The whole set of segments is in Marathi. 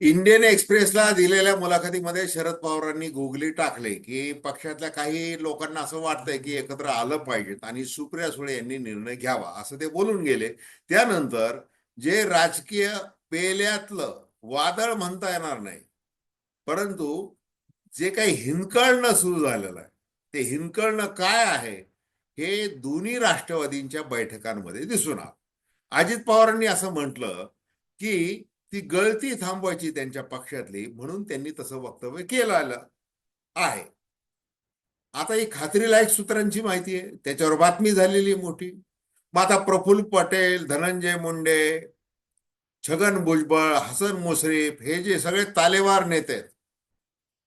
इंडियन एक्सप्रेसला दिलेल्या मुलाखतीमध्ये शरद पवारांनी गुगली टाकले की पक्षातल्या काही लोकांना असं वाटतंय की एकत्र आलं पाहिजेत आणि सुप्रिया सुळे यांनी निर्णय घ्यावा असं ते बोलून गेले. त्यानंतर जे राजकीय पेल्यातलं वादळ म्हणता येणार नाही परंतु जे काही हिंदकळणं सुरू झालेलं आहे ते हिंदकळणं काय आहे हे दोन्ही राष्ट्रवादींच्या बैठकांमध्ये दिसून आलं. अजित पवारांनी असं म्हटलं की ती गळती थांबवायची त्यांच्या पक्षातली म्हणून त्यांनी तसं वक्तव्य केलं आहे. आता ही खात्रीलायक सूत्रांची माहिती आहे. त्याच्यावर बातमी झालेली मोठी. मग आता प्रफुल्ल पटेल धनंजय मुंडे छगन भुजबळ हसन मुश्रीफ हे जे सगळे तालेवार नेते आहेत.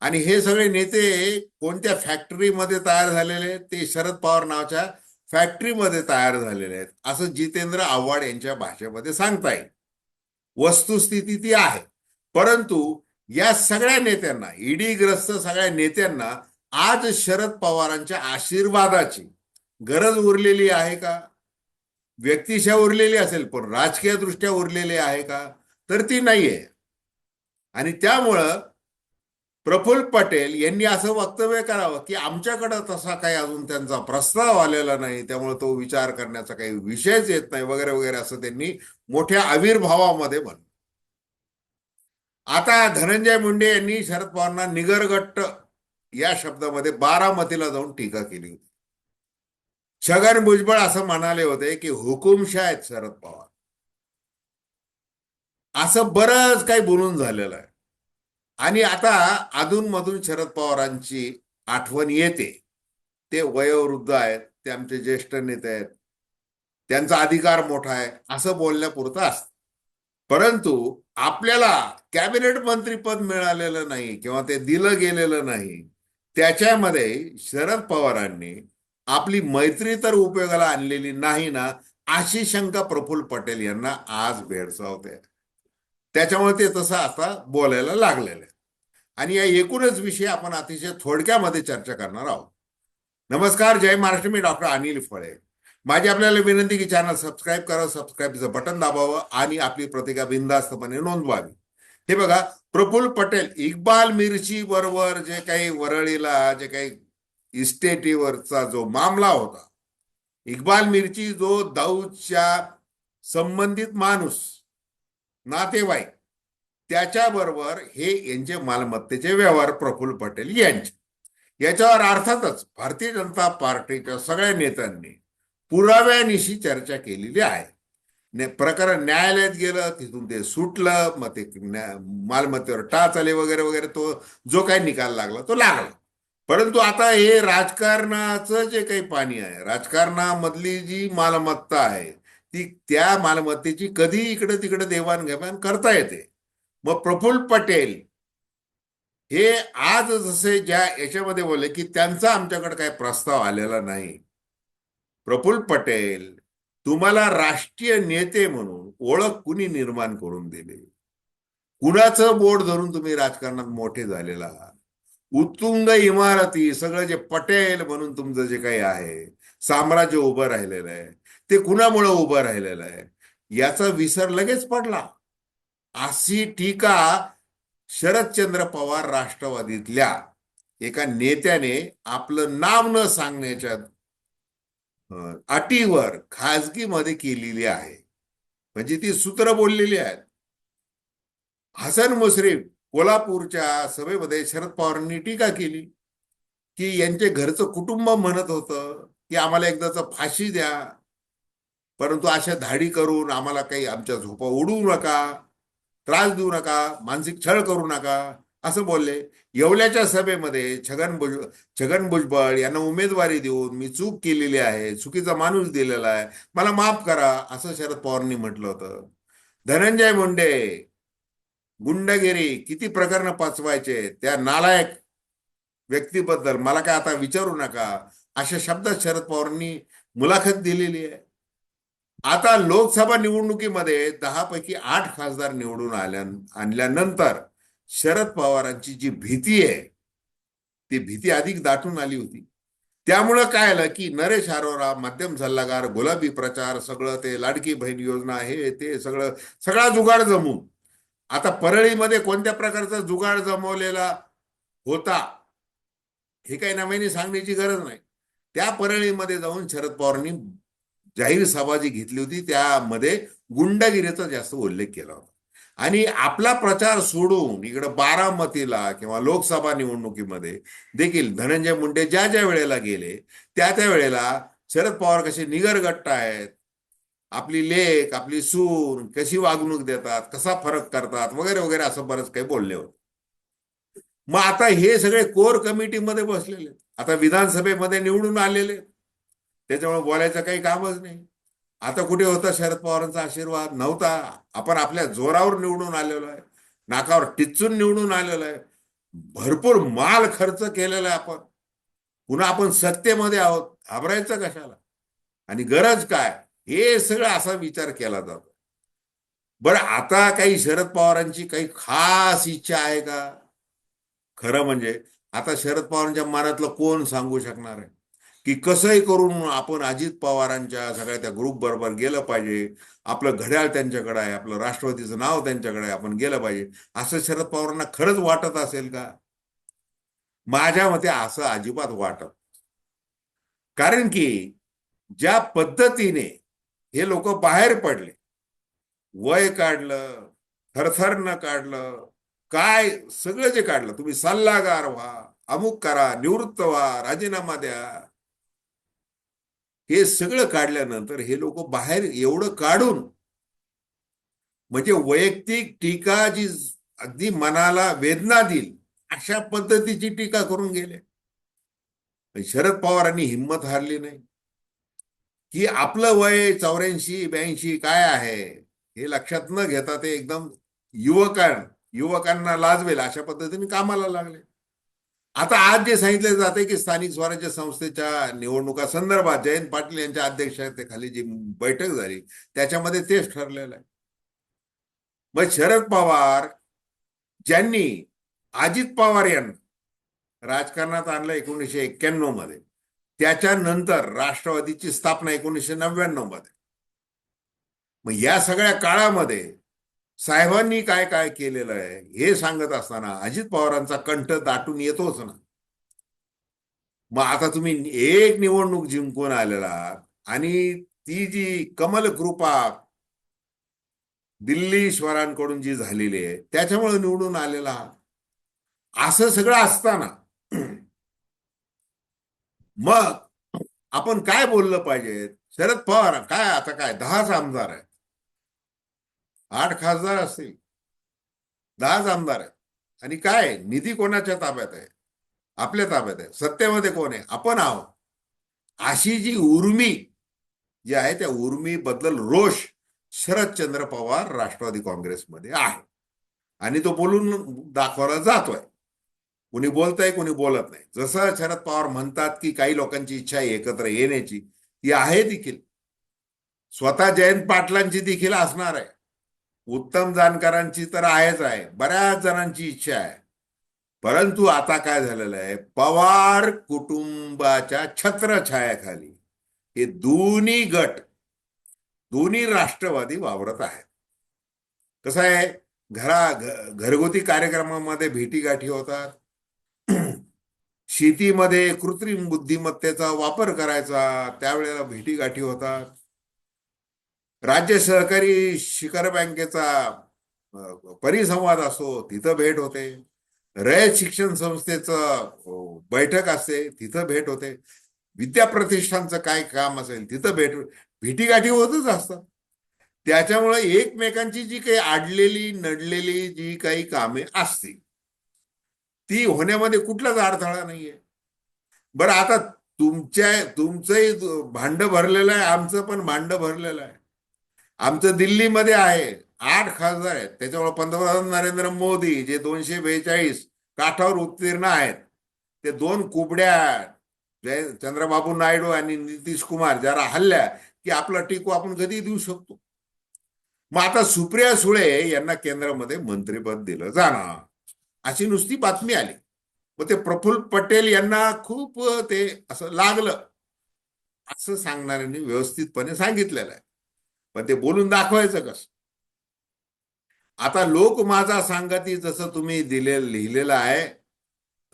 आणि हे सगळे नेते कोणत्या फॅक्टरीमध्ये तयार झालेले आहेत? ते शरद पवार नावाच्या फॅक्टरीमध्ये तयार झालेले आहेत. असं जितेंद्र आव्हाड यांच्या भाषेमध्ये सांगता येईल. वस्तुस्थिती ती आहे. परंतु या सगळ्या नेत्यांना ईडीग्रस्त सगळ्या नेत्यांना आज शरद पवारांच्या आशीर्वादाची गरज उरलेली आहे का? व्यक्तिशा उरलेली असेल पण राजकीय दृष्ट्या उरलेली आहे का? तर ती नाहीये. आणि त्यामुळं प्रफुल्ल पटेल यांनी असं वक्तव्य करावं की आमच्याकडं तसा काही अजून त्यांचा प्रस्ताव आलेला नाही त्यामुळे तो विचार करण्याचा काही विषयच येत नाही वगैरे वगैरे असं त्यांनी मोठ्या आविर्भावामध्ये म्हण आता धनंजय मुंडे यांनी शरद पवारांना निगरगट्ट या शब्दामध्ये बारामतीला जाऊन टीका केली होती. छगन भुजबळ असं म्हणाले होते की हुकुमशाह आहेत शरद पवार. असं बरंच काही बोलून झालेलं आहे. आणि आता अधूनमधून शरद पवारांची आठवण येते. ते वयोवृद्ध आहेत ते आमचे ज्येष्ठ नेते आहेत. त्यांचा अधिकार मोठा आहे असं बोलण्यापुरतं असत. परंतु आपल्याला कॅबिनेट मंत्रीपद मिळालेलं नाही किंवा ते दिलं गेलेलं नाही त्याच्यामध्ये शरद पवारांनी आपली मैत्री तर उपयोगाला आणलेली नाही ना अशी शंका प्रफुल्ल पटेल यांना आज भेडसावते. त्याच्यामुळे ते तसं आता बोलायला लागलेलं आहे. आणि या एकूणच विषय आपण अतिशय थोडक्यामध्ये चर्चा करणार आहोत. नमस्कार जय महाराष्ट्र. मी डॉक्टर अनिल फळे. माझी आपल्याला विनंती की चॅनल सबस्क्राईब करा सबस्क्राईबचं बटन दाबावं आणि आपली प्रतिका बिंदास्तपणे नोंदवावी. हे बघा प्रफुल्ल पटेल इक्बाल मिरची बरोबर जे काही वरळीला जे काही इस्टेटीवरचा जो मामला होता इक्बाल मिरची जो दाऊदच्या संबंधित माणूस नातेवाईक. त्याच्याबरोबर हे यांचे मालमत्तेचे व्यवहार प्रफुल्ल पटेल यांचे. याच्यावर अर्थातच भारतीय जनता पार्टीच्या सगळ्या नेत्यांनी पुराव्यानिशी चर्चा केलेली आहे. प्रकरण न्यायालयात गेलं तिथून ते सुटलं मग ते न्या- मालमत्तेवर टाच आले वगैरे वगैरे तो जो काही निकाल लागला तो लागला. परंतु आता हे राजकारणाचं जे काही पाणी आहे राजकारणामधली जी मालमत्ता आहे ती त्या मालमत्तेची कधी इकडे तिकडे देवाणघेवाण करता येते. मग प्रफुल्ल पटेल हे आज जसे ज्या याच्यामध्ये बोलले की त्यांचा आमच्याकडे काही प्रस्ताव आलेला नाही. प्रफुल्ल पटेल तुम्हाला राष्ट्रीय नेते म्हणून ओळख कुणी निर्माण करून दिली? कुणाचं बोट धरून तुम्ही राजकारणात मोठे झालेला आहात? उत्तुंग इमारती सगळं जे पटेल म्हणून तुमचं जे काही आहे साम्राज्य उभं राहिलेलं आहे ते कुणामुळे उभं राहिलेलं आहे? याचा विसर लगेच पडला. अशी टीका शरदचंद्र पवार राष्ट्रवादीतल्या एका नेत्याने आपलं नाव न सांगण्याच्या अटीवर खाजगीमध्ये केलेली आहे. म्हणजे ती सूत्र बोललेली आहेत. हसन मुश्रीफ कोल्हापूरच्या सभेमध्ये शरद पवारांनी टीका केली की यांचे घरचं कुटुंब म्हणत होतं की आम्हाला एकदाच फाशी द्या. परंतु अशा धाडी करून आम्हाला काही आमच्या झोपा उडवू नका त्रास देऊ नका मानसिक छळ करू नका असं बोलले. येवल्याच्या सभेमध्ये छगन भुज छगन भुजबळ यांना उमेदवारी देऊन मी चूक केलेली आहे चुकीचा माणूस दिलेला आहे मला माफ करा असं शरद पवारांनी म्हटलं होतं. धनंजय मुंडे गुंडगिरी किती प्रकरण पाचवायचे त्या नालायक व्यक्तीबद्दल मला काय आता विचारू नका अशा शब्दात शरद पवारांनी मुलाखत दिलेली आहे. आता लोकसभा निवडणुकीमध्ये दहा पैकी आठ खासदार निवडून आल्या आणल्यानंतर शरद पवारांची जी भीती आहे ती भीती अधिक दाटून आली होती. त्यामुळं काय आलं की नरेश आरोरा माध्यम सल्लागार गुलाबी प्रचार सगळं ते लाडकी बहीण योजना हे ते सगळं सगळा जुगाड जमून. आता परळीमध्ये कोणत्या प्रकारचा जुगाड जमवलेला होता हे काही नव्याने सांगण्याची गरज नाही. त्या परळीमध्ये जाऊन शरद पवारांनी जाहीर सभा जी घेतली होती त्यामध्ये गुंडगिरीचा जास्त उल्लेख केला होता. आणि आपला प्रचार सोडून इकडं बारामतीला किंवा लोकसभा निवडणुकीमध्ये देखील धनंजय मुंडे ज्या ज्या वेळेला गेले त्या त्या वेळेला शरद पवार कसे निगरगट्ट आहेत आपली लेख आपली सून कशी वागणूक देतात कसा फरक करतात वगैरे वगैरे असं बरंच काही बोलले होते. मग आता हे सगळे कोर कमिटीमध्ये बसलेले आता विधानसभेमध्ये निवडून आलेले आहेत. त्याच्यामुळे बोलायचं काही कामच नाही. आता कुठे होता शरद पवारांचा आशीर्वाद? नव्हता. आपण आपल्या जोरावर निवडून आलेलो आहे. नाकावर टिचून निवडून आलेलो आहे. भरपूर माल खर्च केलेला आहे आपण. पुन्हा आपण सत्तेमध्ये आहोत. घाबरायचं कशाला? आणि गरज काय? हे सगळं असा विचार केला जातो. बरं आता काही शरद पवारांची काही खास इच्छा आहे का? खरं म्हणजे आता शरद पवारांच्या मनातलं कोण सांगू शकणार आहे? की कसंही करून आपण अजित पवारांच्या सगळ्या त्या ग्रुप बरोबर गेलं पाहिजे. आपलं घड्याळ त्यांच्याकडे आहे आपलं राष्ट्रवादीचं नाव त्यांच्याकडे आहे आपण गेलं पाहिजे. असं शरद पवारांना खरंच वाटत असेल का? माझ्या मते असं अजिबात वाटत. कारण की ज्या पद्धतीने हे लोक बाहेर पडले वय काढलं थरथरनं काढलं काय सगळं जे काढलं तुम्ही सल्लागार व्हा अमुक करा निवृत्त व्हा राजीनामा द्या हे सगळं काढल्यानंतर हे लोक बाहेर एवढं काढून म्हणजे वैयक्तिक टीका जी अगदी मनाला वेदना देईल अशा पद्धतीची टीका करून गेले. शरद पवारांनी हिंमत हारली नाही. की आपलं वय चौऱ्याऐंशी ब्याऐंशी काय आहे हे लक्षात न घेता ते एकदम युवकां युवकांना लाजवेल अशा पद्धतीने कामाला लागले. आता आज जे सांगितले जाते की स्थानिक स्वराज्य संस्थेच्या निवडणुका संदर्भात जयंत पाटील यांच्या अध्यक्षतेखाली जी बैठक झाली त्याच्यामध्ये तेच ठरलेलं आहे. मग शरद पवार ज्यांनी अजित पवार यांना राजकारणात आणलं एकोणीसशे एक्क्याण्णवमध्ये त्याच्यानंतर राष्ट्रवादीची स्थापना एकोणीसशे नव्याण्णवमध्ये. मग या सगळ्या काळामध्ये साहेबांनी काय काय केलेलं आहे हे सांगत असताना अजित पवारांचा कंठ दाटून येतोच ना. मग आता तुम्ही एक निवडणूक जिंकून आलेला आणि ती जी कमल कृपा दिल्लीश्वरांकडून जी झालेली आहे त्याच्यामुळे निवडून आलेला असं सगळं असताना मग आपण काय बोललं पाहिजे? शरद पवार काय आता काय? दहाच आमदार आहे आठ खासदार असतील. दहाच आमदार आहेत. आणि काय निधी कोणाच्या ताब्यात आहे? आपल्या ताब्यात आहे. सत्तेमध्ये कोण आहे? आपण आहोत. अशी जी उर्मी जी आहे त्या उर्मीबद्दल रोष शरदचंद्र पवार राष्ट्रवादी काँग्रेसमध्ये आहे. आणि तो बोलून दाखवला जातोय. कुणी बोलतंय कुणी बोलत नाही. जसं शरद पवार म्हणतात की काही लोकांची इच्छा आहे एकत्र येण्याची ती आहे देखील. स्वतः जयंत पाटलांची देखील असणार आहे. उत्तम जाणकारांची तर आहेच आहे. बऱ्याच जणांची इच्छा आहे. परंतु आता काय झालेलं आहे? पवार कुटुंबाच्या छत्रछायाखाली हे दोन्ही गट दोन्ही राष्ट्रवादी वावरत आहेत. कसं आहे? घरा घरगुती कार्यक्रमामध्ये भेटीगाठी होतात. शेतीमध्ये कृत्रिम बुद्धिमत्तेचा वापर करायचा. त्यावेळेला भेटीगाठी होतात. राज्य सहकारी शिखर बँकेचा परिसंवाद असो तिथं भेट होते. रयत शिक्षण संस्थेचं बैठक असते तिथं भेट होते. विद्या प्रतिष्ठानचं काय काम असेल तिथं भेट भेटीगाठी होतच असतात. त्याच्यामुळे एकमेकांची जी काही आडलेली नडलेली जी काही कामे असतील ती होण्यामध्ये कुठलाच अडथळा नाहीये. बरं आता तुमच्या तुमचंही भांड भरलेलं आहे आमचं पण भांड भरलेलं आहे. आमचं दिल्लीमध्ये आहे. आठ खासदार आहेत. त्याच्यामुळे पंतप्रधान नरेंद्र मोदी जे दोनशे बेचाळीस काठावर उत्तीर्ण आहेत ते दोन कुबड्या जय चंद्रबाबू नायडू आणि नितीश कुमार ज्याला हल्ल्या की आपला टिकू आपण कधी देऊ शकतो. मग आता सुप्रिया सुळे यांना केंद्रामध्ये मंत्रिपद दिलं जाणार. अशी नुसती बातमी आली. मग ते प्रफुल्ल पटेल यांना खूप ते असं लागलं. असं सांगणाऱ्यांनी व्यवस्थितपणे सांगितलेलं आहे. पण ते बोलून दाखवायचं कसं? आता लोक माझा सांगती जसं तुम्ही दिले लिहिलेलं आहे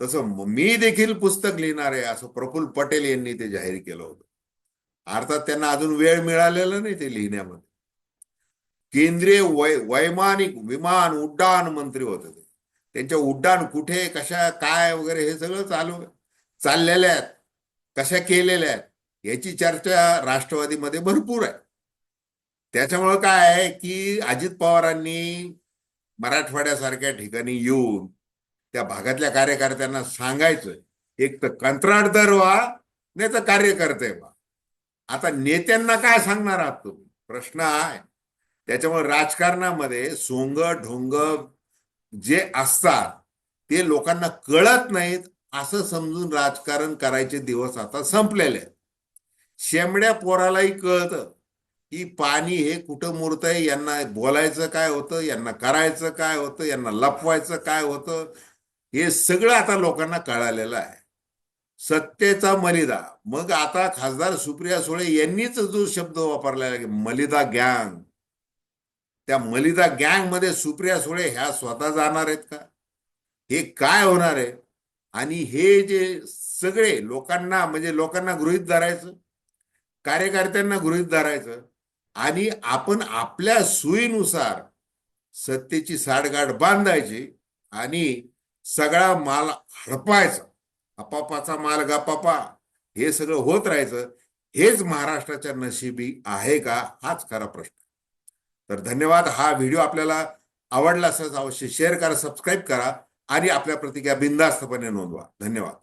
तसं मी देखील पुस्तक लिहिणार आहे असं प्रफुल्ल पटेल यांनी ते जाहीर केलं होतं. अर्थात त्यांना अजून वेळ मिळालेला नाही ते लिहिण्यामध्ये. केंद्रीय वै वैमानिक विमान उड्डाण मंत्री होते ते. त्यांच्या उड्डाण कुठे कशा काय वगैरे हे सगळं चालू आहे. चाललेल्या आहेत कशा केलेल्या आहेत याची चर्चा राष्ट्रवादीमध्ये भरपूर आहे. त्याच्यामुळं काय आहे की अजित पवारांनी मराठवाड्यासारख्या ठिकाणी येऊन त्या भागातल्या कार्यकर्त्यांना सांगायचं एक तर कंत्राटदार व्हा नाही तर कार्यकर्ते व्हा. आता नेत्यांना काय सांगणार आहात तुम्ही? प्रश्न आहे. त्याच्यामुळे राजकारणामध्ये सोंग ढोंग जे असतात ते लोकांना कळत नाहीत असं समजून राजकारण करायचे दिवस आता संपलेले आहेत. शेमड्या पोरालाही कळतं. की पाणी हे कुठं मुरतंय यांना बोलायचं काय होतं यांना करायचं काय होतं यांना लपवायचं काय होतं हे सगळं आता लोकांना कळालेलं आहे. सत्तेचा मलिदा. मग आता खासदार सुप्रिया सुळे यांनीच जो शब्द वापरलेला आहे मलिदा गँग. त्या मलिदा गँगमध्ये सुप्रिया सुळे ह्या स्वतः जाणार आहेत का? हे काय होणार आहे? आणि हे जे सगळे लोकांना म्हणजे लोकांना गृहित धरायचं कार्यकर्त्यांना गृहित धरायचं आणि आपण आपल्या सोयीनुसार सत्तेची साठगाठ बांधायची आणि सगळा माल हडपायचा. अपापाचा माल गपापा. हे सगळं होत राहायचं. हेच महाराष्ट्राच्या नशिबी आहे का? हाच खरा प्रश्न. तर धन्यवाद. हा व्हिडिओ आपल्याला आवडला असल्यास अवश्य शेअर करा सबस्क्राईब करा आणि आपल्या प्रतिक्रिया बिंदास्तपणे नोंदवा. धन्यवाद.